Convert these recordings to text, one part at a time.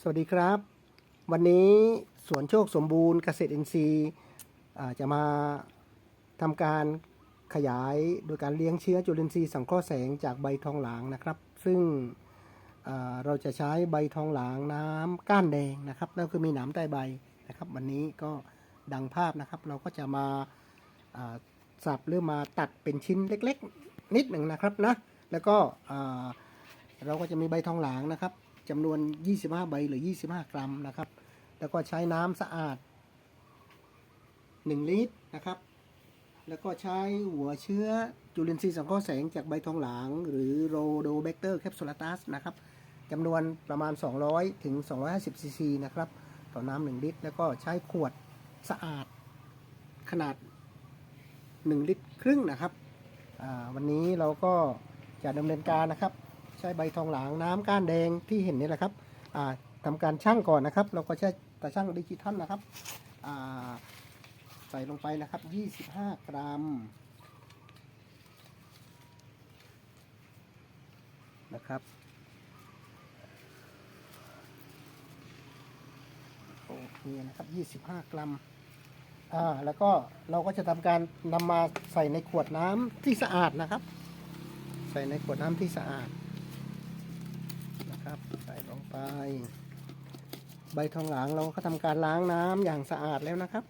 สวัสดีครับ วันนี้สวนโชคสมบูรณ์เกษตรอินทรีย์จะมาทำการขยายโดยการเลี้ยงเชื้อจุลินทรีย์สังเคราะห์แสงจากใบทองหลางนะครับ ซึ่งเราจะใช้ใบทองหลางน้ำก้านแดงนะครับนั่นคือมีหนามใต้ใบนะครับ วันนี้ก็ดังภาพนะครับ เราก็จะมาอ่าสับหรือมาตัดเป็นชิ้นเล็ก ๆ นิดหนึ่งนะครับนะ แล้วก็เราก็จะมีใบทองหลางนะครับจำนวน 25 ใบหรือ 25 กรัมนะครับ แล้วก็ใช้น้ำสะอาด 1 ลิตรนะครับ แล้วก็ใช้หัวเชื้อจุลินทรีย์สังเคราะห์แสงจากใบทองหลาง หรือโรโดแบคเตอร์แคปซูลตัสนะครับจำนวนประมาณ 200 ถึง 250ซีซีนะครับ ต่อน้ำ1ลิตร แล้วก็ใช้ขวดสะอาดขนาด 1 ลิตรครึ่งนะครับ วันนี้เราก็ จะดำเนินการนะครับ ใช้ใบทองหลางน้ำก้านแดงที่เห็นนี่แหละครับอ่าทำการชั่งก่อนนะครับ เราก็ใช้ตาชั่งดิจิทัลนะครับใส่ลงไปนะครับ 25 กรัมนะครับโอเคนะครับ 25 กรัม อ่า แล้วก็เราก็จะทำการนำมาใส่ในขวดน้ำที่สะอาดนะครับ ใส่ในขวดน้ำที่สะอาดนะครับ ใส่ลงไป ใบทองหลางเราก็ทำการล้างน้ำอย่างสะอาดแล้วนะครับ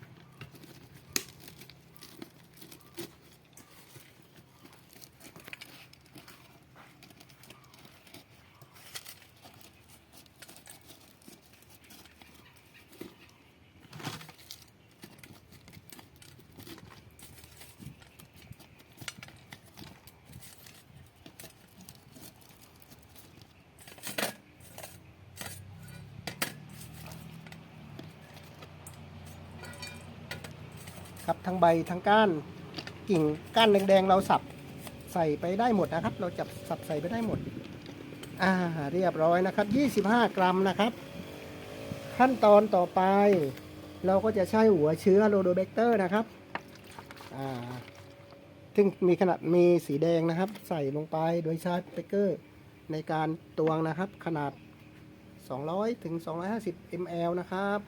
ครับ ทั้งใบทั้งก้านกิ่งก้านแดงๆเราสับใส่ไปได้หมดนะครับ เราจับสับใส่ไปได้หมด อ่าเรียบร้อยนะครับ 25 กรัมนะครับ ขั้นตอนต่อไป เราก็จะใช้หัวเชื้อโรโดแบคเตอร์นะครับ อ่าซึ่งมีขนาดมีสีแดงนะครับ ใส่ลงไปโดยใช้เบเกอร์ในการตวงนะครับ ขนาด 200ถึง250 ml นะครับ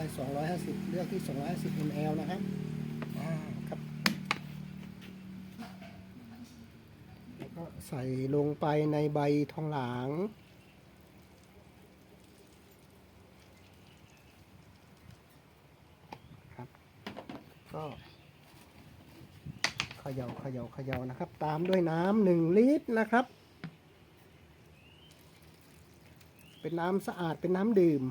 อ่าเราใช้250 เลือกที่ 250 ml นะครับครับ แล้วก็ใส่ลงไปในใบทองหลางครับ ก็เขย่าเขย่าเขย่านะครับ ตามด้วยน้ำหนึ่งลิตรนะครับ เป็นน้ำสะอาดเป็นน้ำดื่ม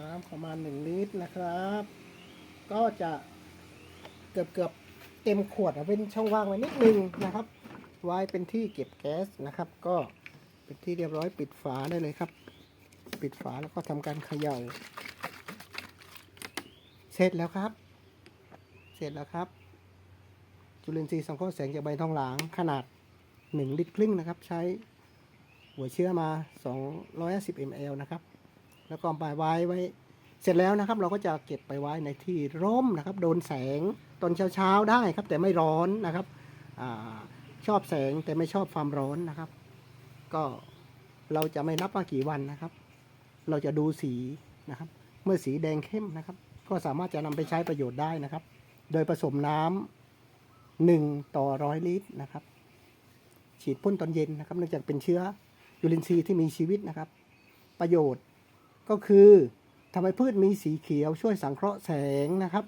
น้ำประมาณ 1 ลิตรนะครับ ก็จะเกือบเกือบเต็มขวดอะเป็นช่องว่างไว้นิดนึงนะครับ ไว้เป็นที่เก็บแก๊สนะครับ ก็เป็นที่เรียบร้อยปิดฝาได้เลยครับ ปิดฝาแล้วก็ทำการเขย่า เสร็จแล้วครับ เสร็จแล้วครับ จุลินทรีย์สังเคราะห์แสงจากใบทองหลางขนาด 1 ลิตรครึ่งนะครับ ใช้หัวเชื้อมา 250 ml นะครับ แล้วก็ไปไว้ไว้ เสร็จแล้วนะครับ เราก็จะเก็บไปไว้ในที่ร่มนะครับ โดนแสงตอนเช้าๆได้ครับ แต่ไม่ร้อนนะครับอชอบแสงแต่ไม่ชอบความร้อนนะครับ ก็เราจะไม่นับว่ากี่วันนะครับ เราจะดูสีนะครับ เมื่อสีแดงเข้มนะครับ ก็สามารถจะนำไปใช้ประโยชน์ได้นะครับ โดยผสมน้ำหนึ่งต่อร้อยลิตรนะครับ ฉีดพ่นตอนเย็นนะครับ เนื่องจากเป็นเชื้อจุลินทรีย์ที่มีชีวิตนะครับ ประโยชน์ ก็คือทำให้พืชมีสีเขียวช่วยสังเคราะห์แสงนะครับ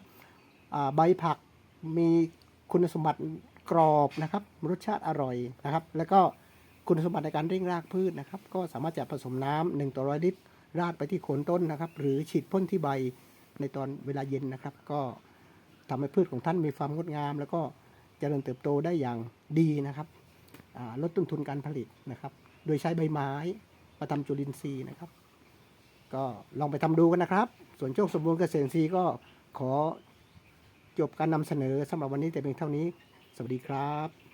ใบผักมีคุณสมบัติกรอบนะครับรสชาติอร่อยนะครับ แล้วก็คุณสมบัติในการเร่งรากพืชนะครับ ก็สามารถจะผสมน้ำหนึ่งต่อร้อยลิตร ราดไปที่โคนต้นนะครับ หรือฉีดพ่นที่ใบในตอนเวลาเย็นนะครับ ก็ทำให้พืชของท่านมีความงดงาม แล้วก็เจริญเติบโตได้อย่างดีนะครับลดต้นทุนการผลิตนะครับ โดยใช้ใบไม้มาทำจุลินทรีย์นะครับ ก็ลองไปทำดูกันนะครับส่วนโชคสมบูรณ์เกษตรศรีก็ขอจบการนำเสนอสำหรับวันนี้แต่เพียงเท่านี้ สวัสดีครับ